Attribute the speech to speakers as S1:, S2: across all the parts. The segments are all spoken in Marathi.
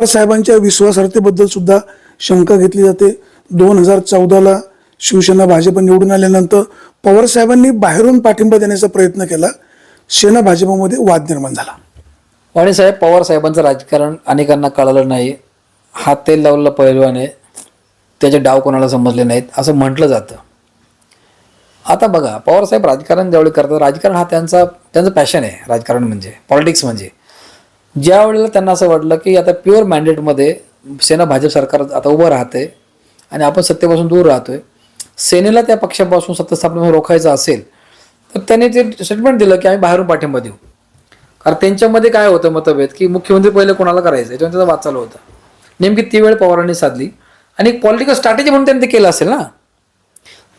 S1: पवार साहेबांच्या विश्वासार्हतेबद्दल सुद्धा शंका घेतली जाते. दोन हजार चौदाला शिवसेना भाजप निवडून आल्यानंतर पवार साहेबांनी बाहेरून पाठिंबा देण्याचा प्रयत्न केला. सेना भाजपमध्ये वाद निर्माण झाला.
S2: वाणीसाहेब पवार साहेबांचं राजकारण अनेकांना कळालं नाही. हात तेल लावलेला पैलवान आहे. त्याचे डाव कोणाला समजले नाहीत असं म्हटलं जातं. आता बघा पवारसाहेब राजकारण ज्यावेळी करतात राजकारण हा त्यांचा त्यांचं पॅशन आहे राजकारण म्हणजे पॉलिटिक्स म्हणजे. ज्या वेळेला त्यांना असं वाटलं की आता प्युअर मॅन्डेटमध्ये सेना भाजप सरकार आता उभं राहते आणि आपण सत्तेपासून दूर राहतोय सेनेला त्या पक्षापासून सत्ता स्थापनेमध्ये रोखायचं असेल तर त्यांनी ते स्टेटमेंट दिलं की आम्ही बाहेरून पाठिंबा देऊ. कारण त्यांच्यामध्ये काय होतं मतभेद की मुख्यमंत्री पहिले कोणाला करायचं? याच्यावर त्याचा वाद चालू होता. नेमकी ती वेळ पवारांनी साधली. आणि एक पॉलिटिकल स्ट्रॅटेजी म्हणून त्यांनी ते केलं असेल ना?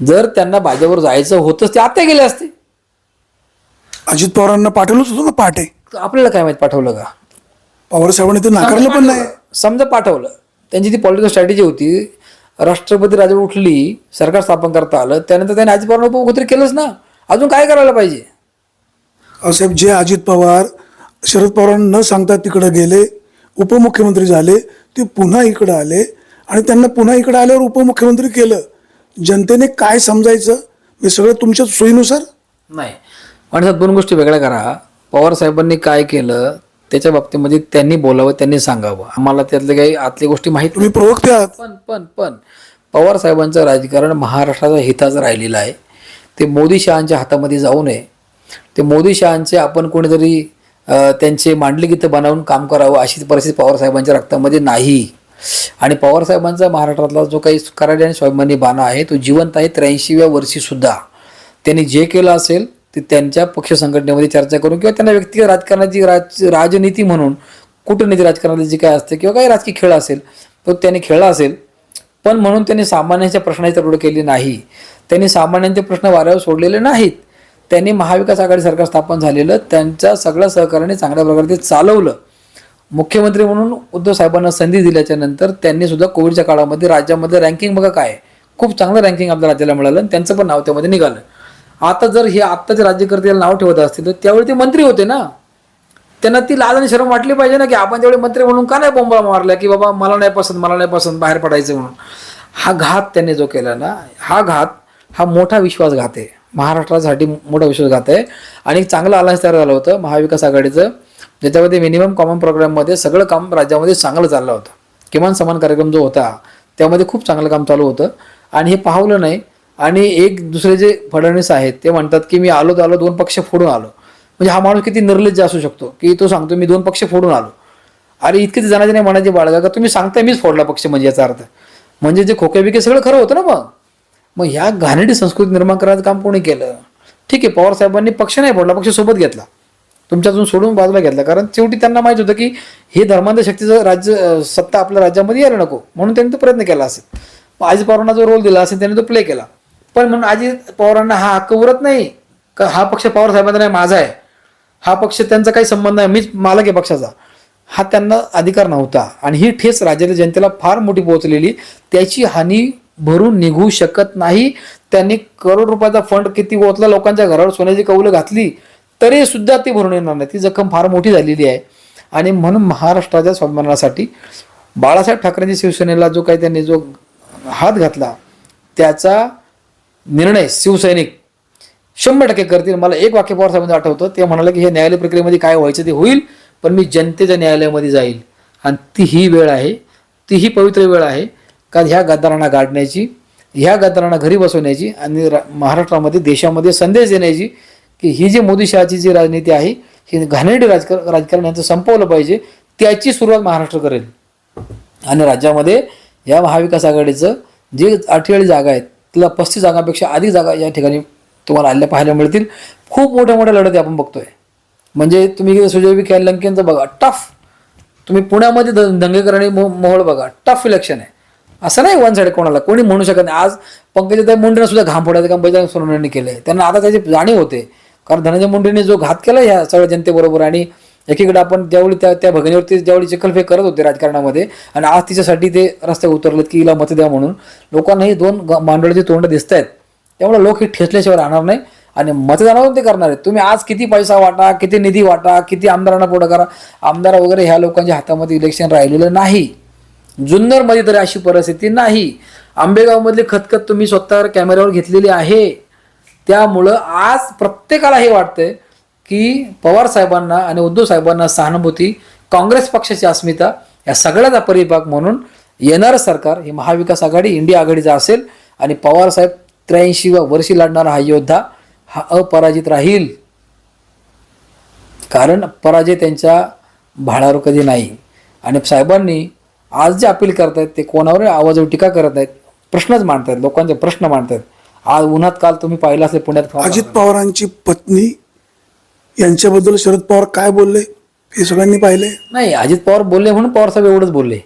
S2: जर त्यांना भाजपवर जायचं होतंच ते आता गेले असते.
S1: अजित पवारांना पाठवलंच होतं ना पहाटे.
S2: तर आपल्याला काय माहीत पाठवलं का?
S1: पवार साहेबांनी ते नाकारलं पण नाही.
S2: समजा पाठवलं. त्यांची ती पॉलिटिकल स्ट्रॅटेजी होती राष्ट्रपती राजावर उठली सरकार स्थापन करता आलं त्यानंतर त्यांनी अजित पवारांना उपमुख्यमंत्री केलंच ना. अजून काय करायला पाहिजे?
S1: साहेब जे अजित पवार शरद पवारांना न सांगता तिकडे गेले उपमुख्यमंत्री झाले ते पुन्हा इकडं आले आणि त्यांना पुन्हा इकडे आल्यावर उपमुख्यमंत्री केलं. जनतेने काय समजायचं? हे सगळं तुमच्या सोयीनुसार?
S2: नाही. आणि दोन गोष्टी वेगळ्या करा. पवार साहेबांनी काय केलं? त्याच्या बाबतीमध्ये त्यांनी बोलावं त्यांनी सांगावं. आम्हाला त्यातले काही आतल्या गोष्टी माहीत
S1: तुम्ही प्रवक्ते आहात.
S2: पण पण पण पवार साहेबांचं राजकारण महाराष्ट्राचा हिताचं राहिलेलं आहे. ते मोदी शहांच्या हातामध्ये जाऊ नये. ते मोदी शहांचे आपण कोणीतरी त्यांचे मांडले गीतं बनवून काम करावं अशी परिस्थिती पवार साहेबांच्या रक्तामध्ये नाही. आणि पवार साहेबांचा महाराष्ट्रातला जो काही कराडी आणि स्वाभिमानी बाणा आहे तो जिवंत आहे त्र्याऐंशीव्या वर्षी सुद्धा त्यांनी जे केलं असेल ते त्यांच्या पक्ष संघटनेमध्ये चर्चा करून किंवा त्यांना व्यक्तिगत राजकारणाची राज राजनीती म्हणून कुटनीती राजकारणाची जी काय असते किंवा काही राजकीय खेळ असेल तो त्यांनी खेळला असेल. पण म्हणून त्यांनी सामान्यांच्या प्रश्नाची तडजोड केली नाही. त्यांनी सामान्यांचे प्रश्न वाऱ्यावर सोडलेले नाहीत. त्यांनी महाविकास आघाडी सरकार स्थापन झालेलं त्यांच्या सगळ्या सहकार्याने चांगल्या प्रकारे ते चालवलं. मुख्यमंत्री म्हणून उद्धव साहेबांना संधी दिल्याच्या नंतर त्यांनी सुद्धा कोविडच्या काळामध्ये राज्यामध्ये रँकिंग बघा काय खूप चांगलं रँकिंग आपल्या राज्याला मिळालं आणि त्यांचं पण नाव त्यामध्ये निघालं. आता जर हे आत्ताचे राज्यकर्ते याला नाव ठेवत असतील तर त्यावेळी ते मंत्री होते ना. त्यांना ती लाज आणि शरम वाटली पाहिजे ना की आपण तेवढे मंत्री म्हणून का नाही बोंबा मारल्या की बाबा मला नाही पसंत मला नाही पसंत बाहेर पडायचं म्हणून. हा घात त्यांनी जो केला ना हा घात हा मोठा विश्वासघात आहे. महाराष्ट्रासाठी मोठा विश्वासघात आहे. आणि एक चांगलं अलायन्स तयार झालं होतं महाविकास आघाडीचं ज्याच्यामध्ये मिनिमम कॉमन प्रोग्राममध्ये सगळं काम राज्यामध्ये चांगलं चाललं होतं. किमान समान कार्यक्रम जो होता त्यामध्ये खूप चांगलं काम चालू होतं. आणि हे पाहवलं नाही आणि एक दुसरे जे फडणवीस आहेत ते म्हणतात की मी आलो तर आलो दोन पक्ष फोडून आलो. म्हणजे हा माणूस किती निर्लज्ज असू शकतो की तो सांगतो मी दोन पक्ष फोडून आलो. अरे इतके जणांचे नाही म्हणायचे बाळगा का तुम्ही सांगताय मीच फोडला पक्ष म्हणजे याचा अर्थ. म्हणजे जे खोके बिके सगळं खरं होतं ना मग. मग ह्या घाणेडी संस्कृती निर्माण करण्याचं काम कोणी केलं? ठीक आहे पवार साहेबांनी पक्ष नाही फोडला पक्ष सोबत घेतला. तुमच्यातून सोडून बाजूला घेतला. कारण शेवटी त्यांना माहीत होतं की हे धर्मांध शक्तीचं राज्य सत्ता आपल्या राज्यामध्ये यायला नको. म्हणून त्यांनी तो प्रयत्न केला असेल. आज अजित पवारांना जो रोल दिला असेल त्यांनी तो प्ले केला. पण म्हणून अजित पवारांना हा हक्क उरत नाही. का हा पक्ष पवार साहेबांचा नाही माझा आहे. हा पक्ष त्यांचा काही संबंध नाही मीच मालक आहे पक्षाचा. हा त्यांना अधिकार नव्हता. आणि ही ठेस राज्यातील जनतेला फार मोठी पोहोचलेली त्याची हानी भरून निघू शकत नाही. त्यांनी करोड रुपयाचा फंड किती ओतला लोकांच्या घरावर सोन्याची कौलं घातली तरी सुद्धा ती भरून येणार नाही. ती जखम फार मोठी झालेली आहे. आणि म्हणून महाराष्ट्राच्या स्वाभिमानासाठी बाळासाहेब ठाकरेंच्या शिवसेनेला जो काही त्यांनी जो हात घातला त्याचा निर्णय शिवसैनिक शंभर टक्के करतील. मला एक वाक्य पवार साहेबांचं आठवतं. ते म्हणाले की हे न्यायालय प्रक्रियेमध्ये काय व्हायचं ते होईल पण मी जनतेच्या न्यायालयामध्ये जाईल. आणि ती ही वेळ आहे. ती ही पवित्र वेळ आहे. का ह्या गद्दारांना गाडण्याची ह्या गद्दारांना घरी बसवण्याची आणि रा- महाराष्ट्रामध्ये देशामध्ये संदेश देण्याची की ही जी मोदी शहाची जी राजनीती आहे ही घाणेरडी राजकार राजकारण यांचं संपवलं पाहिजे त्याची सुरुवात महाराष्ट्र करेल. आणि राज्यामध्ये या महाविकास आघाडीचं जे अठ्ठेचाळीस जागा आहेत तिला पस्तीस जागांपेक्षा अधिक जागा या ठिकाणी तुम्हाला आल्या पाहायला मिळतील. खूप मोठ्या मोठ्या लढती आपण बघतोय. म्हणजे तुम्ही सुजय विखे लंकेंचं बघा टफ. तुम्ही पुण्यामध्ये द- दंगेकर आणि मो- बघा टफ इलेक्शन आहे. असं नाही वन साईड कोणाला कोणी म्हणू शकत नाही. आज पंकजाताई मुंडेनं सुद्धा घाम फोडायचं काम बजरंग सोनवणेंनी आहे त्यांना आता त्याची जाणीव होते. कारण धनंजय मुंडेंनी जो घात केला ह्या सगळ्या जनतेबरोबर आणि एकीकडे आपण ज्यावेळी त्या त्या भगिनीवरती ज्यावेळी चिखलफेक करत होते राजकारणामध्ये आणि आज तिच्यासाठी ते रस्त्यावर उतरलेत की हिला मत द्या म्हणून लोकांनाही दोन ग- मांडळाची तोंड दिसत आहेत त्यामुळे लोक हे ठेचल्याशिवाय राहणार नाही आणि मतदानावरून ते करणार आहेत. तुम्ही आज किती पैसा वाटा किती निधी वाटा किती आमदारांना पुढं करा आमदार वगैरे ह्या लोकांच्या हातामध्ये इलेक्शन राहिलेलं नाही. जुन्नरमध्ये तरी अशी परिस्थिती नाही. आंबेगावमधली खतखत तुम्ही स्वतः कॅमेऱ्यावर घेतलेली आहे. त्यामुळं आज प्रत्येकाला हे वाटतंय की पवार साहेबांना आणि उद्धव साहेबांना सहानुभूती काँग्रेस पक्षाची अस्मिता या सगळ्याचा परिपाक म्हणून येणारं सरकार हे महाविकास आघाडी इंडिया आघाडीचा असेल आणि पवार साहेब त्र्याऐंशी वर्षी लढणारा हा योद्धा हा अपराजित राहील. कारण पराजय त्यांच्या भाळावर कधी नाही. आणि साहेबांनी आज जे अपील करतायत ते कोणावर आवाजावर टीका करत आहेत प्रश्नच मांडतायत लोकांचे प्रश्न मांडतायत. आज उन्हात काल तुम्ही पाहिलं असेल पुण्यात
S1: अजित पवारांची पत्नी यांच्याबद्दल शरद पवार काय बोलले हे सगळ्यांनी पाहिले?
S2: नाही अजित पवार बोलले म्हणून पवार साहेब एवढंच बोलले.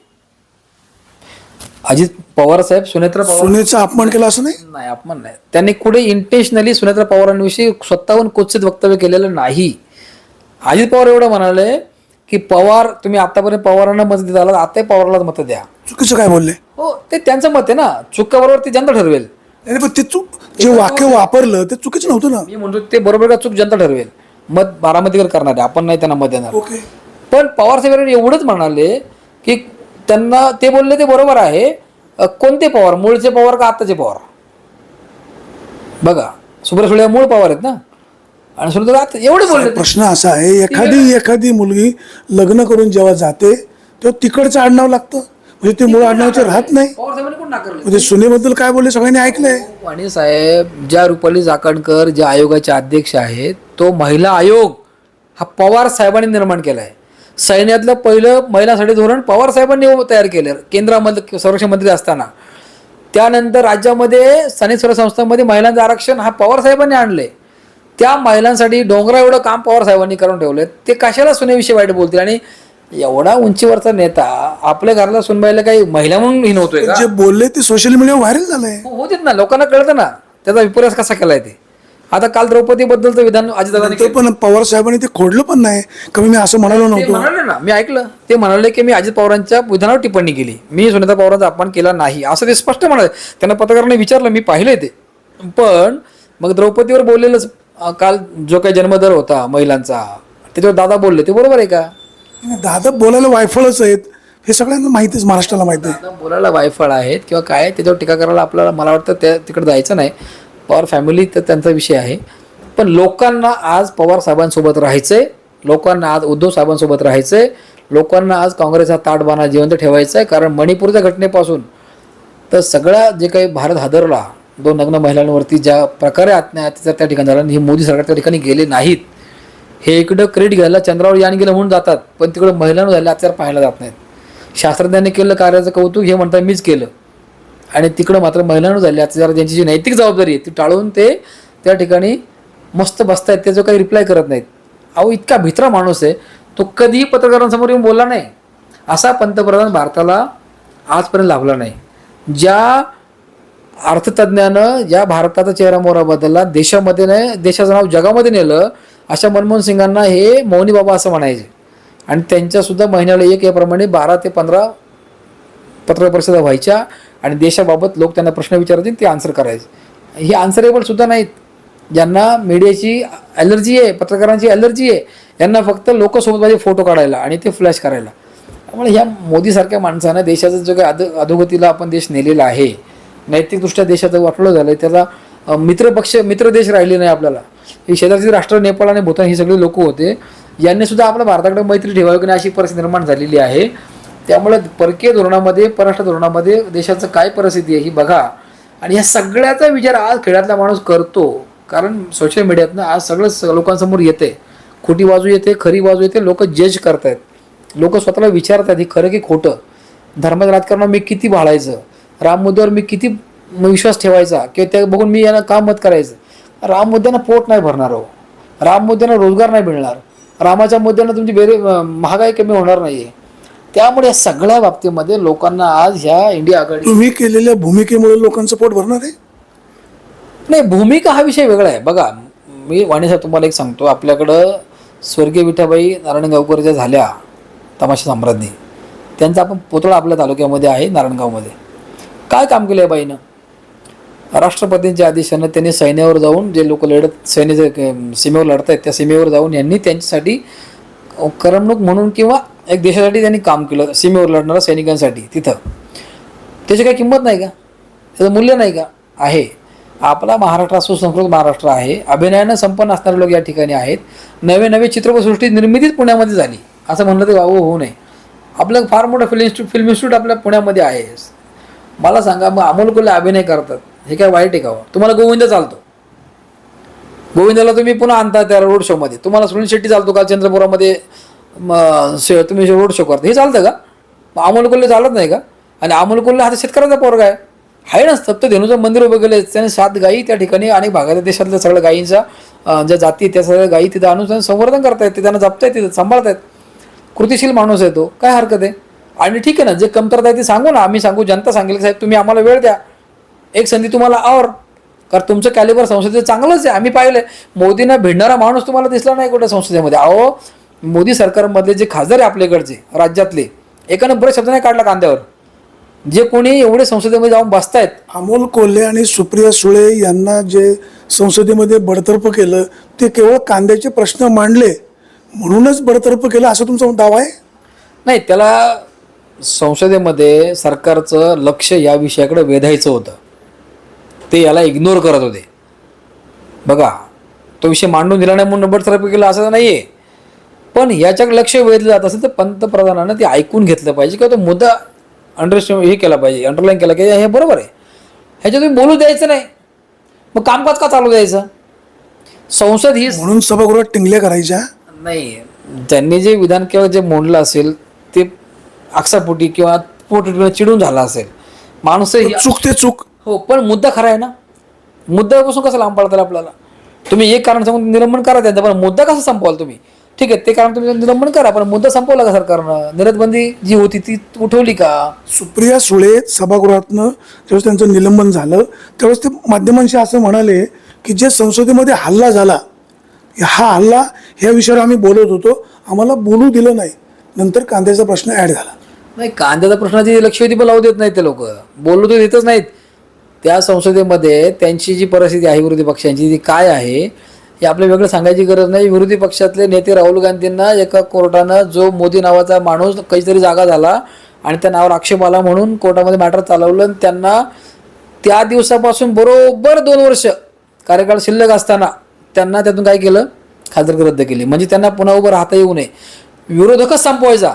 S2: अजित पवार साहेब सुनेत्रा पवार
S1: सुनेचा अपमान केला असं नाही?
S2: नाही अपमान नाही. त्यांनी कुठे इंटेन्शनली सुनेत्रा पवारांविषयी स्वतःहून कुत्सित वक्तव्य केलेलं नाही. अजित पवार एवढं म्हणाले की पवार तुम्ही आतापर्यंत पवारांना मत देत आलात आताही मत द्या.
S1: चुकीचं काय बोलले?
S2: हो ते त्यांचं मत आहे ना. चुका बरोबर ती जनता ठरवेल.
S1: नाही पण ते चूक जे वाक्य वापरलं ते चुकीचं नव्हतं ना.
S2: मी म्हणतो ते बरोबर का चूक जनता ठरवेल? मत बारामतीकर करणार आहे. आपण नाही त्यांना मत देणार.
S1: ओके.
S2: पण पवार साहेबांनी एवढंच म्हणाले की त्यांना ते बोलले ते बरोबर आहे. कोणते पवार? मूळचे पवार का आत्ताचे पवार? बघा सुब्रत सुळे मूळ पवार आहेत ना? आणि सुरेश आता एवढे बोलले
S1: प्रश्न असा आहे एखादी एखादी मुलगी लग्न करून जेव्हा जाते तेव्हा तिकडचं आडनाव लागतं. म्हणजे ते मूळ आडनावचे राहत नाही.
S2: पवार साहेबांनी कोण नाकारले
S1: म्हणजे सुनेबद्दल काय बोलले सगळ्यांनी ऐकलंय.
S2: वाणी साहेब ज्या रुपाली जाकणकर ज्या आयोगाचे अध्यक्ष आहेत तो महिला आयोग हा पवार साहेबांनी निर्माण केला आहे सैन्यातलं पहिलं महिलांसाठी धोरण पवार साहेबांनी तयार केलं केंद्रामध्ये संरक्षण मंत्री असताना. त्यानंतर राज्यामध्ये स्थानिक स्वराज्य संस्थांमध्ये महिलांचं आरक्षण हा पवार साहेबांनी आणले त्या महिलांसाठी डोंगरा एवढं काम पवार साहेबांनी करून ठेवलं ते कशाला सुनेविषयी वाईट बोलतील? आणि एवढा उंचीवरचा नेता आपल्या घराला सुनबाईला काही महिला म्हणून ही नव्हतोय
S1: जे बोलले ते सोशल मीडियावर व्हायरल झालंय.
S2: हो- होतेच ना. लोकांना कळतं ना. त्याचा विपर्यास कसा केलाय ते? आता काल द्रौपदी बद्दलचं विधान अजितदादांनी
S1: ते पण पवार साहेबांनी ते खोडलं पण नाही. कमी मी असं म्हणालो
S2: ते
S1: नव्हतो.
S2: म्हणाले ना. मी ऐकलं. ते म्हणाले की मी अजित पवारांच्या विधानावर टिप्पणी केली. मी सुनीता पवारांचा अपमान केला नाही. असं ते स्पष्ट म्हणाले. त्यांना पत्रकारांनी विचारलं. मी पाहिले ते. पण मग द्रौपदीवर बोललेलंच अं, काल जो काही जन्मदर होता महिलांचा त्याच्यावर दादा बोलले. ते बरोबर आहे का?
S1: दादा बोलायला वायफळच आहेत. हे सगळ्यांना माहितीच महाराष्ट्राला माहिती आहे.
S2: बोलायला वायफळ आहेत किंवा काय त्याच्यावर टीका करायला आपल्याला मला वाटतं त्या तिकडे जायचं नाही. पवार फॅमिली तर त्यांचा विषय आहे. पण लोकांना आज पवार साहेबांसोबत राहायचंय. लोकांना आज उद्धव साहेबांसोबत राहायचंय. लोकांना आज काँग्रेसचा ताटबाना जिवंत ठेवायचा आहे कारण मणिपूरच्या घटनेपासून तर सगळा जे काही भारत हादरला दोन नग्न महिलांवरती ज्या प्रकारे आत्महत्या त्या ठिकाणी झाला आणि हे मोदी सरकार त्या ठिकाणी गेले नाहीत हे इकडं क्रेडिट घ्यायला चंद्रावर यान गेलं म्हणून जातात. पण तिकडं महिलांवर झाले अत्याचार पाहायला जात नाहीत. शास्त्रज्ञांनी केलं कार्याचं कौतुक हे म्हणतात मीच केलं. आणि तिकडं मात्र महिलांवर झाले अत्याचार ज्यांची जी नैतिक जबाबदारी आहे ती टाळून ते त्या ठिकाणी मस्त बसतायत. त्याचं काही रिप्लाय करत नाहीत. अहो इतका भित्रा माणूस आहे. तो कधीही पत्रकारांसमोर येऊन बोलला नाही. असा पंतप्रधान भारताला आजपर्यंत लाभला नाही. ज्या अर्थतज्ञानं ज्या भारताचा चेहरा मोहरा बदलला देशामध्ये नाही देशाचं नाव जगामध्ये नेलं अशा मनमोहन सिंगांना हे मौनी बाबा असं म्हणायचे. आणि त्यांच्यासुद्धा महिन्याला एक याप्रमाणे बारा ते पंधरा पत्र परिषदा व्हायच्या आणि देशाबाबत लोक त्यांना प्रश्न विचारतील ते आन्सर करायचे. हे आन्सरेबलसुद्धा नाहीत. ज्यांना मीडियाची ॲलर्जी आहे पत्रकारांची ॲलर्जी आहे यांना फक्त लोकसोबत माझे फोटो काढायला आणि ते फ्लॅश करायला. त्यामुळे ह्या मोदीसारख्या माणसानं देशाचं जो काही अध अधोगतीला आपण देश नेलेला आहे नैतिकदृष्ट्या देशाचं वाटलं झालं आहे त्याला मित्रपक्ष मित्र देश राहिले नाही आपल्याला. हे शेजारचे राष्ट्र नेपाळ आणि भूतान हे सगळे लोक होते. यांनी सुद्धा आपल्या भारताकडे मैत्री ठेवावी की नाही अशी परिस्थिती निर्माण झालेली आहे. त्यामुळे परकीय धोरणामध्ये परराष्ट्र धोरणामध्ये देशाचं काय परिस्थिती आहे ही बघा. आणि या सगळ्याचा विचार आज खेड्यातला माणूस करतो. कारण सोशल मीडियातनं आज सगळं स- लोकांसमोर येते खोटी बाजू येते खरी बाजू येते लोक जज करतायत. लोक स्वतःला विचारतात हे खरं की खोटं. धर्माचं राजकारण मी किती भाळायचं? राम मुद्द्यावर मी किती विश्वास ठेवायचा किंवा ते बघून मी यांना का मत करायचं? राम मुद्द्यानं पोट नाही भरणार हो. राम मुद्द्यानं रोजगार नाही मिळणार. रामाच्या मुद्द्यानं तुमची बेरे महागाई कमी होणार नाहीये. त्यामुळे या सगळ्या बाबतीमध्ये लोकांना आज ह्या इंडिया आघाडी
S1: तुम्ही केलेल्या भूमिकेमुळे लोकांचं पोट भरणार आहे?
S2: नाही भूमिका हा विषय वेगळा आहे. बघा मी वाणीसाहेब तुम्हाला एक सांगतो. आपल्याकडं स्वर्गीय विठाबाई नारायणगावकर ज्या झाल्या तमाशा सम्राज्ञी त्यांचा आपण पुतळा आपल्या तालुक्यामध्ये आहे नारायणगावमध्ये. काय काम केलं आहे बाईनं? राष्ट्रपतींच्या आदेशानं त्यांनी सैन्यावर जाऊन जे लोक लढत सैन्य सीमेवर लढत आहेत त्या सीमेवर जाऊन यांनी त्यांच्यासाठी करमणूक म्हणून किंवा एक देशासाठी त्यांनी काम केलं सीमेवर लढणाऱ्या सैनिकांसाठी तिथं. त्याची काही किंमत नाही का? त्याचं मूल्य नाही का? आहे. आपला महाराष्ट्र सुसंस्कृत महाराष्ट्र आहे अभिनयानं संपन्न असणारे लोक या ठिकाणी आहेत. नवे नवे चित्रपटसृष्टी निर्मितीच पुण्यामध्ये झाली. असं म्हणलं तर वावं होऊ नये. आपलं फार मोठं फिल्म इन्स्टिट्यूट फिल्म इन्स्टिट्यूट आपल्या पुण्यामध्ये आहे. मला सांगा मग अमोल कोल्हे अभिनय करतात. हे काय वाईट आहे का हो? तुम्हाला गोविंद चालतो. गोविंदाला तुम्ही पुन्हा आणता त्या रोड शोमध्ये तुम्हाला सुनील शेट्टी चालतो का? चंद्रपुरामध्ये शे- तुम्ही रोड शो करता. हे चालतं का? अमोल कोल्हे चालत नाही का? आणि अमोल कोल्हे हा तर शेतकऱ्याचा पोरगा आहे. आहे ना सप्त धेनूचं मंदिर उभं केलं त्याने सात गायी त्या ठिकाणी अनेक भागात देशातल्या सगळ्या गायींचा ज्या जाती त्या सगळ्या गायी तिथं आणून त्यांना संवर्धन करतायत. ते त्यांना जपतायत तिथं सांभाळतायत. कृतिशील माणूस आहे तो. काय हरकत आहे? आणि ठीक आहे ना जे कमतरता आहे ते सांगू ना. आम्ही सांगू जनता सांगेल साहेब तुम्ही आम्हाला वेळ द्या. एक संधी तुम्हाला और. कारण तुमचं कॅलिबर संसदेत चांगलंच आहे. आम्ही पाहिलंय. मोदींना भिडणारा माणूस तुम्हाला दिसला नाही कुठे संसदेमध्ये. अहो मोदी सरकारमधले जे खासदार आहे आपल्याकडचे राज्यातले एकानं बरेच शब्द नाही काढला कांद्यावर. जे कोणी एवढे संसदेमध्ये जाऊन बसतायत.
S1: अमोल कोल्हे आणि सुप्रिया सुळे यांना जे संसदेमध्ये बडतर्फ केलं ते केवळ कांद्याचे प्रश्न मांडले. म्हणूनच बडतर्फ केलं असं तुमचा दावा आहे?
S2: नाही त्याला संसदेमध्ये सरकारचं लक्ष या विषयाकडे वेधायचं होतं. ते याला इग्नोर करत होते. बघा तो विषय मांडून दिला नाही म्हणून बडतर्फ केलं असं नाही आहे पण याच्याकडे लक्ष वेधलं जात असेल तर पंतप्रधानानं ते ऐकून घेतलं पाहिजे किंवा तो मुद्दा अंडरस्टँड हे केला पाहिजे अंडरलाईन केला की हे बरोबर आहे. ह्याच्यात तुम्ही बोलू द्यायचं नाही. मग कामकाज का चालू द्यायचं? संसद ही
S1: म्हणून सभागृहात टिंगल्या करायच्या?
S2: नाही त्यांनी जे विधान किंवा जे मोडलं असेल ते आक्षापोटी किंवा पोटी चिडून झाला असेल. माणूस
S1: चूक ते चूक.
S2: हो पण मुद्दा खरा आहे ना? मुद्द्यापासून कसं लांब पडताल आपल्याला? तुम्ही एक कारण सांगून निलंबन करा त्यांचं पण मुद्दा कसा संपवाल तुम्ही? ठीक आहे ते कारण तुम्ही निलंबन करा पण मुद्दा संपवला का सरकारनं? निर्यातबंदी जी होती ती उठवली का?
S1: सुप्रिया सुळे सभागृहातनं ज्यावेळेस त्यांचं निलंबन झालं त्यावेळेस ते माध्यमांशी असं म्हणाले की जे संसदेमध्ये हल्ला झाला हा हल्ला ह्या विषयावर आम्ही बोलत होतो आम्हाला बोलू दिलं नाही. नंतर कांद्याचा प्रश्न ॲड झाला.
S2: नाही कांद्याचा प्रश्नाची लक्षवेधी पण लावू देत नाहीत ते लोक. बोलू तर देतच नाहीत. त्या संसदेमध्ये त्यांची जी परिस्थिती आहे विरोधी पक्षांची ती काय आहे हे आपल्याला वेगळं सांगायची गरज नाही. विरोधी पक्षातले नेते राहुल गांधींना एका कोर्टानं जो मोदी नावाचा माणूस काहीतरी जागा झाला आणि त्या नावावर आक्षेप आला म्हणून कोर्टामध्ये मॅटर चालवलं आणि त्यांना त्या दिवसापासून बरोबर दोन वर्ष कार्यकाळ शिल्लक असताना त्यांना त्यातून काय केलं? खासदारकी रद्द केली. म्हणजे त्यांना पुन्हा उभं राहता येऊ नये. विरोधकच संपवायचा.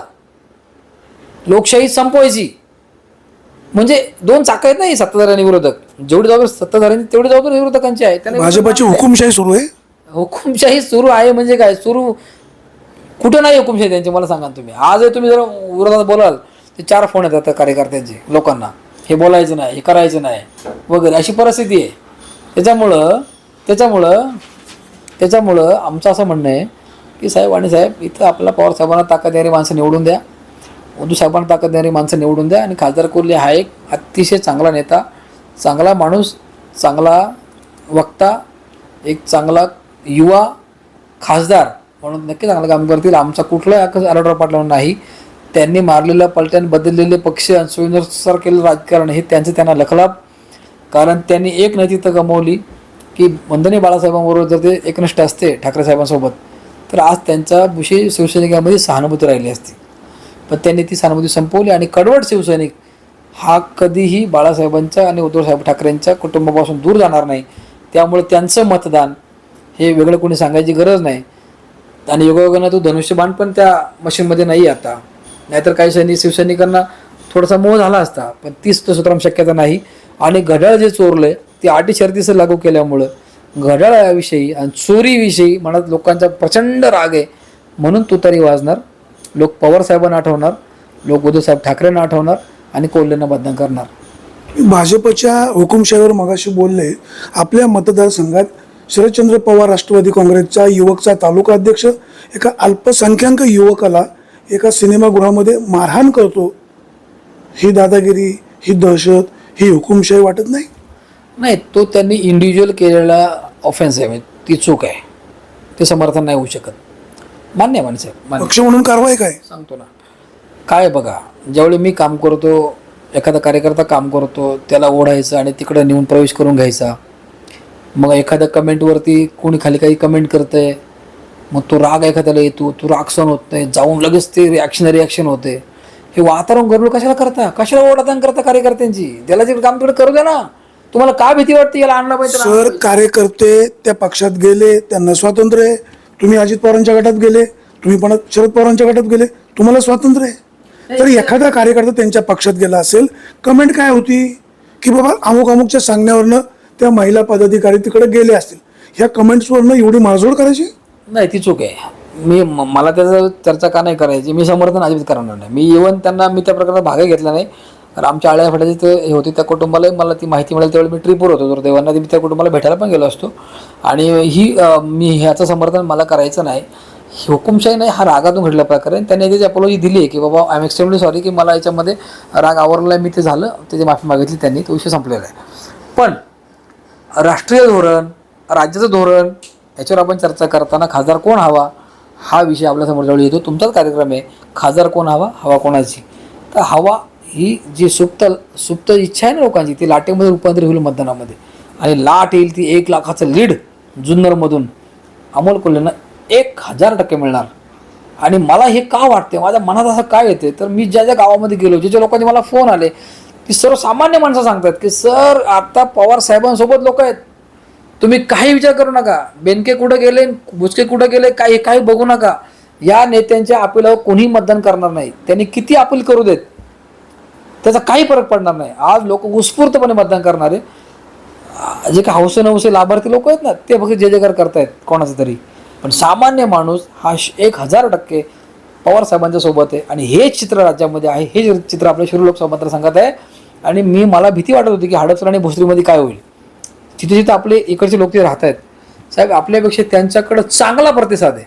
S2: लोकशाही संपवायची. म्हणजे दोन चाक आहेत नाही सत्ताधारी आणि विरोधक जेवढी जबाबदारी सत्ताधाऱ्यांची तेवढी जबाबदारी विरोधकांची आहे. त्यांना
S1: भाजपाची हुकुमशाही सुरू आहे?
S2: हुकुमशाही सुरू आहे म्हणजे काय? सुरू कुठं नाही हुकुमशाही त्यांची मला सांगा तुम्ही. आज तुम्ही जर विरोधात बोलाल ते चार फोन येतात त्या कार्यकर्त्यांचे लोकांना. हे बोलायचं नाही हे करायचं नाही वगैरे. अशी परिस्थिती आहे. त्याच्यामुळं त्याच्यामुळं त्याच्यामुळं आमचं असं म्हणणं आहे की साहेब आणि साहेब इथं आपल्याला पवार साहेबांना ताकद देणारी माणसं निवडून द्या. उद्धव साहेबांना ताकद देणारी माणसं निवडून द्या. आणि खासदार कोल्हे हा एक अतिशय चांगला नेता चांगला माणूस चांगला वक्ता एक चांगला युवा खासदार म्हणून नक्की चांगलं काम करतील. आमचा कुठलाही आरडर पाटला नाही. त्यांनी मारलेल्या पलट्याने बदललेले पक्ष आणि सोयीनुसार केलेलं राजकारण हे त्यांचं त्यांना लखलाप. कारण त्यांनी एक नैतिकता गमावली की वंदनीय बाळासाहेबांबरोबर जर ते एकनिष्ठ असते ठाकरे साहेबांसोबत तर आज त्यांच्या विषयी शिवसैनिकांमध्ये सहानुभूती राहिली असती. पण त्यांनी ती सहानुभूती संपवली आणि कडवट शिवसैनिक हा कधीही बाळासाहेबांच्या आणि उद्धवसाहेब ठाकरेंच्या कुटुंबापासून दूर जाणार नाही. त्यामुळे त्यांचं मतदान हे वेगळं कोणी सांगायची गरज नाही. आणि योगायोगानं तो धनुष्यबाण पण त्या मशीनमध्ये नाही आहे आता. नाहीतर काही सैनिक शिवसैनिकांना थोडासा मोह झाला असता पण तीच तो सुतराम शक्यता नाही. आणि घड्याळ जे चोरलंय ते आटी शर्तीचं लागू केल्यामुळं घड्याळाविषयी आणि चोरीविषयी मनात लोकांचा प्रचंड राग आहे. म्हणून तुतारी वाजणार. लोक पवार साहेबांना आठवणार लोक उद्धवसाहेब ठाकरेंना आठवणार आणि कोल्हेंना मतदान करणार.
S1: भाजपच्या हुकुमशाहीवर मगाशी बोलले आपल्या मतदारसंघात शरदचंद्र पवार राष्ट्रवादी काँग्रेसचा युवकचा तालुका अध्यक्ष एका अल्पसंख्याक युवकाला एका सिनेमागृहामध्ये मारहाण करतो. ही दादागिरी ही दहशत ही हुकुमशाही वाटत नाही?
S2: नाही तो त्यांनी इंडिव्हिज्युअल केलेला ऑफेन्स आहे. म्हणजे ती चूक आहे. ते समर्थन नाही होऊ शकत. मान्य आहे माणसाहेब मान्य
S1: पक्ष म्हणून कारवाई काय?
S2: सांगतो ना. काय बघा ज्यावेळी मी काम करतो एखादा कार्यकर्ता काम करतो त्याला ओढायचं आणि तिकडं नेऊन प्रवेश करून घ्यायचा. मग एखाद्या कमेंटवरती कोणी खाली काही कमेंट करतंय मग तो राग एखाद्याला येतो तो राग सहन होत नाही जाऊन लगेच ते रिॲक्शन रिॲक्शन होते. हे वातावरण गरबड कशाला करता? कशाला ओढाताण करता कार्यकर्त्यांची? त्याला जे काम तिकडे करू द्या ना. तुम्हाला का भीती वाटते याला आणलं पाहिजे
S1: सर कार्यकर्ते त्या पक्षात गेले त्यांना स्वातंत्र्य आहे. तुम्ही अजित पवारांच्या गटात गेले तुम्ही पण शरद पवारांच्या गटात गेले तुम्हाला स्वातंत्र्य आहे. तर एखादा कार्यकर्ता त्यांच्या पक्षात गेला असेल कमेंट काय होती? की बाबा अमुक अमुकच्या सांगण्यावरनं त्या महिला पदाधिकारी तिकडे गेले असतील. ह्या कमेंट्सवरनं एवढी मारझोड करायची?
S2: नाही ती चूक आहे. मी म- मला त्याचं चर्चा का नाही करायची? मी समर्थन अजिबात करणार नाही. मी इवन त्यांना मी त्या प्रकारात भाग घेतला नाही. तर आमच्या आळ्या फाट्याची ते हे होती त्या कुटुंबालाही मला ती माहिती मिळाली त्यावेळी मी ट्रिपवर होतो तर देवांना मी त्या कुटुंबाला भेटायला पण गेलो असतो. आणि ही मी ह्याचं समर्थन मला करायचं नाही. ही हुकुमशाही नाही हा रागातून घडला प्रकार आहे. त्यांनी त्याची अपोलॉजी दिली आहे की बाबा आय एम एक्स्ट्रीमली सॉरी की मला याच्यामध्ये राग आवरला मी ते झालं त्याची माफी मागितली त्यांनी तो विषय संपलेला आहे. पण राष्ट्रीय धोरण राज्याचं धोरण याच्यावर आपण चर्चा करताना खासदार कोण हवा हा विषय आपल्यासमोर जवळ येतो. तुमचाच कार्यक्रम आहे. खासदार कोण हवा हवा कोणाची? तर हवा ही जी सुप्त सुप्त इच्छा आहे ना लोकांची ती लाटेमध्ये रूपांतरित होईल मतदानामध्ये. आणि लाट येईल ती एक लाखाचं लीड जुन्नरमधून अमोल कोल्हेंना एक हजार टक्के मिळणार. आणि मला हे का वाटते माझ्या मनात असं काय येते तर मी ज्या ज्या गावामध्ये गेलो ज्या ज्या लोकांचे मला फोन आले की सर्वसामान्य माणसं सांगतात की सर आता पवार साहेबांसोबत लोक आहेत. तुम्ही काही विचार करू नका. बेनके कुठं गेले बुचके कुठं गेले काही काही बघू नका. या नेत्यांच्या अपिलावर कोणी मतदान करणार नाही. त्यांनी किती अपील करू देत? त्याचा काही फरक पडणार नाही. आज लोक उत्स्फूर्तपणे मतदान करणारे जे काही हौसे नवसे लाभार्थी लोक आहेत ना ते फक्त जे जयकार करतायत कोणाचं तरी. पण सामान्य माणूस हा श- एक हजार टक्के पवार साहेबांच्या सोबत आहे आणि हे चित्र राज्यामध्ये आहे हे चित्र आपल्या शिरू लोकसभा मतदारसंघात आहे. आणि मी मला भीती वाटत होती की हडपसर आणि भोसरीमध्ये काय होईल. तिथे जिथे आपले इकडचे लोक ते राहत आहेत साहेब आपल्यापेक्षा त्यांच्याकडं चांगला प्रतिसाद आहे.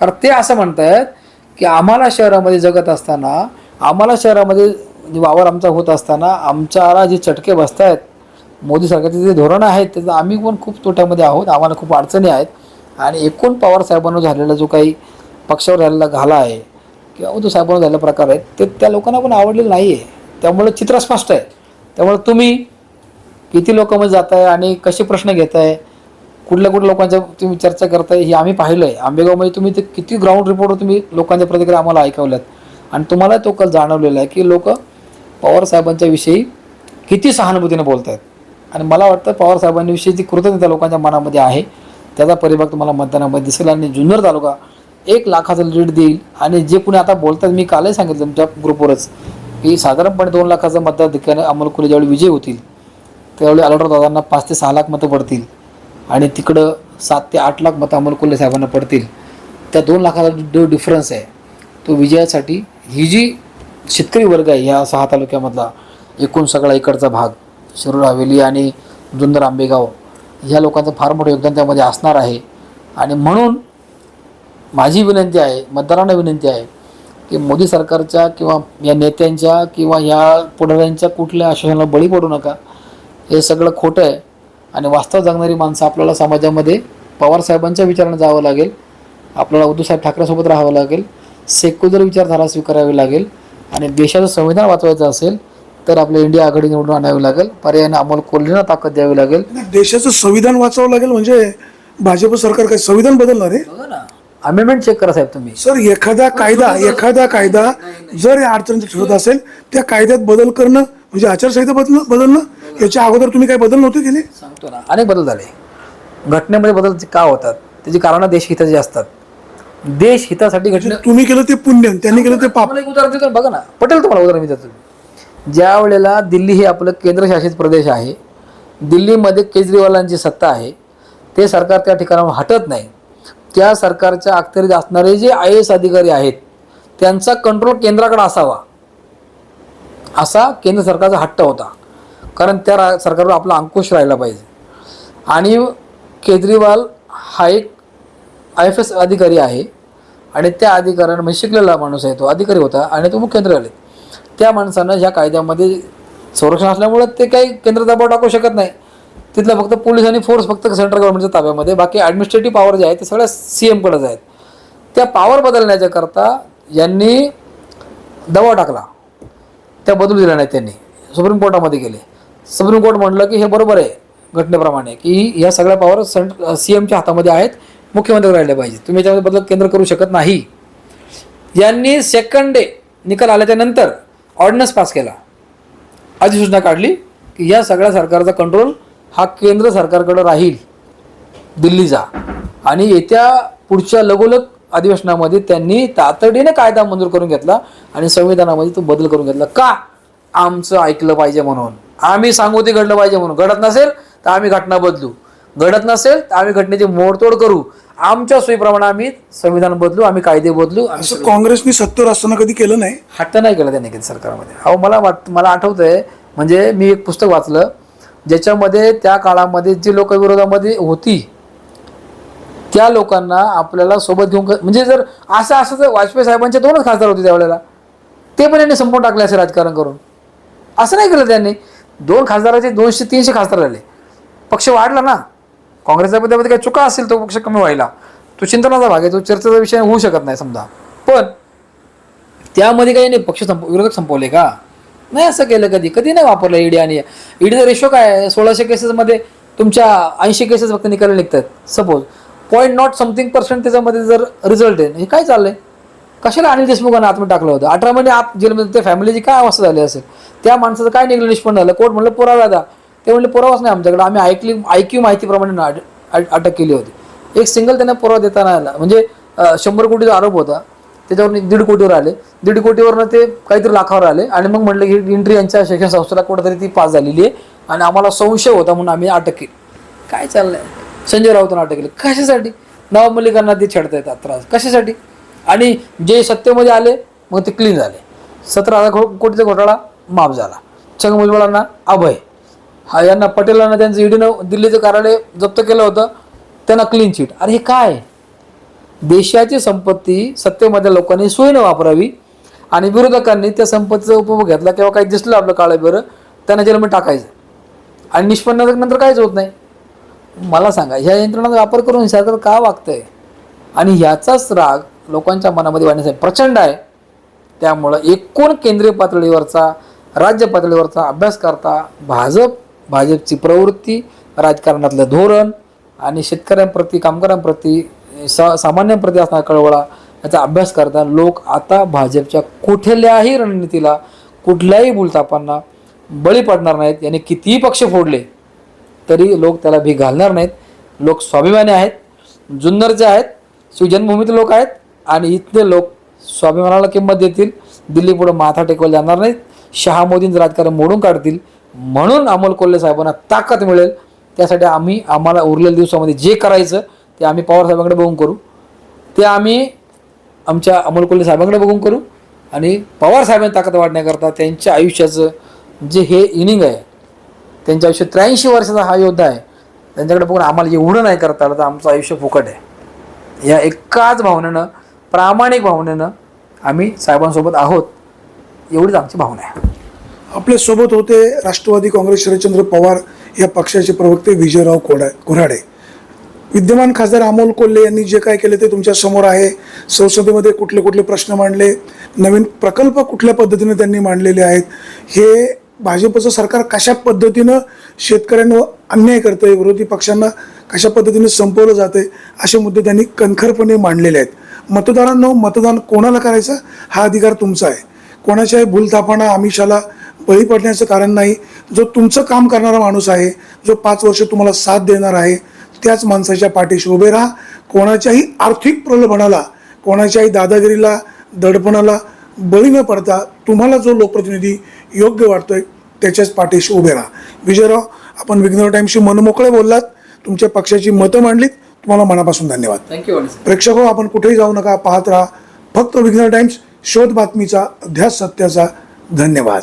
S2: कारण ते असं म्हणतायत की आम्हाला शहरामध्ये जगत असताना आम्हाला शहरामध्ये म्हणजे वावर आमचा होत असताना आमच्याला जे चटके बसत आहेत मोदी सरकारचे जे धोरणं आहेत त्याचं आम्ही पण खूप तोट्यामध्ये आहोत आम्हाला खूप अडचणी आहेत. आणि एकूण पवार साहेबांवर झालेला जो काही पक्षावर झालेला घाला आहे किंवा उद्धव साहेबांवर झालेला प्रकार आहे ते त्या लोकांना पण आवडलेलं नाही आहे त्यामुळे चित्र स्पष्ट आहे. त्यामुळे तुम्ही किती लोकांमध्ये जात आहे आणि कसे प्रश्न घेत आहे कुठल्या कुठल्या लोकांच्या तुम्ही चर्चा करताय हे आम्ही पाहिलं आहे आंबेगावमध्ये तुम्ही ते किती ग्राउंड रिपोर्टवर तुम्ही लोकांच्या प्रतिक्रिया आम्हाला ऐकवल्यात. आणि तुम्हाला तो कल जाणवलेला आहे की लोक पवारसाहेबांच्या विषयी किती सहानुभूतीने बोलत आहेत आणि मला वाटतं पवार साहेबांविषयी जी कृतज्ञता लोकांच्या मनामध्ये आहे त्याचा परिभाग तुम्हाला मतदानामध्ये दिसेल आणि जुन्नर तालुका एक लाखाचं लीड देईल. आणि जे कुणी आता बोलतात मी कालही सांगितलं तुमच्या ग्रुपवरच की साधारणपणे दोन लाखाचं मतदार अमोल कुले ज्यावेळी विजय होतील त्यावेळी आलोटराव दादांना पाच ते सहा लाख मतं पडतील. आणि तिकडं सात ते आठ लाख मतं अमोल कुले साहेबांना पडतील. त्या दोन लाखाचा जो डिफरन्स आहे तो विजयासाठी ही जी शेतकरी वर्ग आहे ह्या सहा तालुक्यामधला. एकूण सगळा इकडचा भाग शिरूर हवेली आणि जुन्नर आंबेगाव ह्या लोकांचं फार मोठं योगदान त्यामध्ये असणार आहे. आणि म्हणून माझी विनंती आहे मतदारांना विनंती आहे की मोदी सरकारच्या किंवा या नेत्यांच्या किंवा ह्या पुढाऱ्यांच्या कुठल्या आश्वासनाला बळी पडू नका. हे सगळं खोटं आहे आणि वास्तव जगणारी माणसं आपल्याला समाजामध्ये पवार साहेबांच्या विचारानं जावं लागेल. आपल्याला उद्धवसाहेब ठाकरेसोबत राहावं लागेल. सेक्युलर विचारधारा स्वीकारावी लागेल. आणि देशाचं संविधान वाचवायचं असेल तर आपल्या इंडिया आघाडी निवडून आणावी लागेल. पर्यायाने अमोल कोल्हेंना ताकद द्यावी लागेल.
S1: देशाचं संविधान वाचावं लागेल म्हणजे भाजप सरकार काय संविधान बदलणार आहे?
S2: अमेंडमेंट चेक करा साहेब तुम्ही.
S1: सर एखादा कायदा एखादा कायदा जर या अडचणीत ठरत असेल त्या कायद्यात बदल करणं म्हणजे आचारसंहिता बदल बदलणं याच्या अगोदर तुम्ही काय बदल नव्हते केले?
S2: सांगतो ना. अनेक बदल झाले. घटनेमध्ये बदल का होतात? त्याची कारणं देशहिताची असतात. देशहितासाठी घटना
S1: तुम्ही केलं ते पुण्य आणि त्यांनी केलं ते पाप.
S2: मला एक उदाहरण देतो ना, बघा ना पटेल तुम्हाला उदाहरण मी देतो. ज्या वेळेला दिल्ली हे आपलं केंद्रशासित प्रदेश आहे दिल्लीमध्ये केजरीवालांची सत्ता आहे ते सरकार त्या ठिकाणावर हटत नाही. त्या सरकारच्या अखत्यारीत असणारे जे आय एस अधिकारी आहेत त्यांचा कंट्रोल केंद्राकडे असावा. असा केंद्र सरकारचा हट्ट होता. कारण त्या रा सरकारवर आपला अंकुश राहिला पाहिजे. आणि केजरीवाल हा एक आय एफ एस अधिकारी आहे. आणि त्या अधिकाऱ्यानं म्हणजे शिकलेला माणूस आहे तो अधिकारी होता आणि तो मुख्यमंत्री आले त्या माणसानं ह्या कायद्यामध्ये संरक्षण असल्यामुळं ते काही केंद्र दबाव टाकू शकत नाही. तिथलं फक्त पोलीस आणि फोर्स फक्त सेंट्रल गव्हर्नमेंटच्या ताब्यामध्ये बाकी ॲडमिनिस्ट्रेटिव्ह पॉवर जे आहे ते सगळ्या सी एमकडेच आहेत. त्या पॉवर बदलण्याच्या करता यांनी दबाव टाकला. त्या बदलू दिल्या नाही त्यांनी. सुप्रीम कोर्टामध्ये गेले. सुप्रीम कोर्ट म्हटलं की हे बरोबर आहे घटनेप्रमाणे की ह्या सगळ्या पॉवर सेंट सी एमच्या हातामध्ये आहेत. मुख्यमंत्री राहिले पाहिजे. तुम्ही याच्यामध्ये बदल केंद्र करू शकत नाही. यांनी सेकंड डे निकाल आल्याच्यानंतर ऑर्डिनन्स पास केला. अधिसूचना काढली की या सगळ्या सरकारचा कंट्रोल हा केंद्र सरकारकडं राहील. दिल्लीचा. आणि येत्या पुढच्या लगोलग अधिवेशनामध्ये त्यांनी तातडीने कायदा मंजूर करून घेतला आणि संविधानामध्ये तो बदल करून घेतला. का? आमचं ऐकलं पाहिजे म्हणून. आम्ही सांगू ते घडलं पाहिजे म्हणून. घडत नसेल तर आम्ही घटना बदलू. घडत नसेल तर आम्ही घटनेची मोडतोड करू. आमच्या सोयीप्रमाणे आम्ही संविधान बदलू आम्ही कायदे बदलू
S1: असं काँग्रेसनी सत्तेवर असताना कधी केलं नाही?
S2: हट्ट नाही केला त्यांनी कधी सरकारमध्ये. अहो मला वाट मला आठवतंय म्हणजे मी एक पुस्तक वाचलं ज्याच्यामध्ये त्या काळामध्ये जी लोक विरोधामध्ये होती त्या लोकांना आपल्याला सोबत घेऊन म्हणजे जर असं असं तर वाजपेयी साहेबांचे दोनच खासदार होते त्यावेळेला ते पण यांनी संपवून टाकले असे राजकारण करून. असं नाही केलं त्यांनी. दोन खासदाराचे दोनशे तीनशे खासदार झाले. पक्ष वाढला ना. काँग्रेसच्या मुद्द्यामध्ये काही चुका असेल तो पक्ष कमी व्हायला तो चिंतनाचा भाग आहे तो चर्चेचा विषय होऊ शकत नाही समजा. पण त्यामध्ये काही नाही पक्ष संप विरोधक संपवले का? नाही असं केलं कधी. कधी नाही वापरलं ईडी आणि ईडीचा रेशो काय आहे? सोळाशे केसेसमध्ये तुमच्या ऐंशी केसेस फक्त निकाल निघतात suppose point not something percent त्याच्यामध्ये जर रिझल्ट आहे हे काय चाललंय? कशाला अनिल देशमुखांना आतमध्ये टाकलं होतं? अठरा महिने आत जेलमध्ये त्या फॅमिलीची काय अवस्था झाली असेल? त्या माणसाचं काय निघलं? निष्पन्न झालं? कोर्ट म्हणलं पुरावा द्या ते म्हणले पुरावाच नाही आमच्याकडे. आम्ही ऐकली ऐक्यू माहितीप्रमाणे अट- अटक केली होती. एक सिंगल त्यांना पुरावा देता नाही आला. म्हणजे शंभर कोटीचा आरोप होता. त्याच्यावर दीड कोटीवर आले. दीड कोटीवरनं ते काहीतरी लाखावर आले. आणि मग म्हटलं की इंट्री यांच्या शिक्षण संस्थेला कुठेतरी ती पास झालेली आहे. आणि आम्हाला संशय होता म्हणून आम्ही अटक केली. काय चाललंय? संजय राऊतांना अटक केली. कशासाठी? नवाब मलिकांना ते छेडता येतात त्रास. कशासाठी? आणि जे सत्तेमध्ये आले मग ते क्लीन झाले. सतरा हजार कोटीचा घोटाळा माफ झाला. छगन भुजबळांना अभय. हा यांना पटेलांना त्यांचं ईडीनं दिल्लीचं कार्यालय जप्त केलं होतं. त्यांना क्लीन चिट अरे हे काय? देशाची संपत्ती सत्तेमध्ये लोकांनी सोयीनं वापरावी आणि विरोधकांनी त्या संपत्तीचा उपभोग घेतला किंवा काही दिसलं आपलं काळं बरं त्यांना जेलमध्ये टाकायचं. आणि निष्पन्न नंतर काहीच होत नाही. मला सांगा ह्या यंत्रणाचा वापर करून सरकार का वागतंय? आणि ह्याचाच राग लोकांच्या मनामध्ये वाढण्यासाठी प्रचंड आहे. त्यामुळं एकूण केंद्रीय पातळीवरचा राज्य पातळीवरचा अभ्यास करता भाजप भाजपची प्रवृत्ती राजकारणातलं धोरण आणि शेतकऱ्यांप्रती कामगारांप्रती सा सामान्यांप्रती असणारा कळवळा याचा अभ्यास करताना लोक आता भाजपच्या कुठल्याही रणनीतीला कुठल्याही भूलतापांना बळी पडणार नाहीत. याने कितीही पक्ष फोडले तरी लोक त्याला भी घालणार नाहीत. लोक स्वाभिमानी आहेत जुन्नरचे आहेत शिवजन्मभूमीचे लोक आहेत आणि इथले लोक स्वाभिमानाला किंमत देतील. दिल्लीपुढं माथा टेकवायला जाणार नाहीत. शहा मोदींचं राजकारण मोडून काढतील. म्हणून अमोल कोल्हे साहेबांना ताकद मिळेल. त्यासाठी आम्ही आम्हाला उरलेल्या दिवसामध्ये जे करायचं ते आम्ही पवार साहेबांकडे बघून करू. ते आम्ही आमच्या अमोल कोल्हे साहेबांकडे बघून करू. आणि पवार साहेबांनी ताकद वाढण्याकरता त्यांच्या आयुष्याचं जे हे इनिंग आहे त्यांच्या आयुष्य त्र्याऐंशी वर्षाचा हा योद्धा आहे त्यांच्याकडे बघून आम्हाला एवढं नाही करता आलं तर आमचं आयुष्य फुकट आहे. या एकाच भावनेनं प्रामाणिक भावनेनं आम्ही साहेबांसोबत आहोत एवढीच आमची भावना आहे.
S1: आपल्यासोबत होते राष्ट्रवादी काँग्रेस शरदचंद्र पवार या पक्षाचे प्रवक्ते विजयराव कोडा कोराडे विद्यमान खासदार अमोल कोल्हे यांनी जे काय केले ते तुमच्यासमोर आहे. संसदेमध्ये कुठले कुठले प्रश्न मांडले. नवीन प्रकल्प कुठल्या पद्धतीने त्यांनी मांडलेले आहेत? हे भाजपचं सरकार कशा पद्धतीनं शेतकऱ्यांवर अन्याय करतंय विरोधी पक्षांना कशा पद्धतीने संपवलं जातंय असे मुद्दे त्यांनी कणखरपणे मांडलेले आहेत. मतदारांना मतदान कोणाला करायचं? हा अधिकार तुमचा आहे. कोणाच्याही भूलथापांना आमिषाला बळी पडण्याचं कारण नाही. जो तुमचं काम करणारा माणूस आहे जो पाच वर्ष तुम्हाला साथ देणार आहे त्याच माणसाच्या पाठीशी उभे राहा. कोणाच्याही आर्थिक प्रलोभनाला कोणाच्याही दादागिरीला दडपणाला बळी न पडता तुम्हाला जो लोकप्रतिनिधी योग्य वाटतोय त्याच्याच पाठीशी उभे राहा. विजयराव आपण विघ्नर टाईमशी मनमोकळे बोललात. तुमच्या पक्षाची मतं मांडलीत. तुम्हाला मनापासून धन्यवाद.
S2: थँक्यू
S1: प्रेक्षक हो आपण कुठेही जाऊ नका पाहत राहा. फक्त विघ्नर टाइम्स शोध बातमीचा अध्यास सत्याचा धन्यवाद.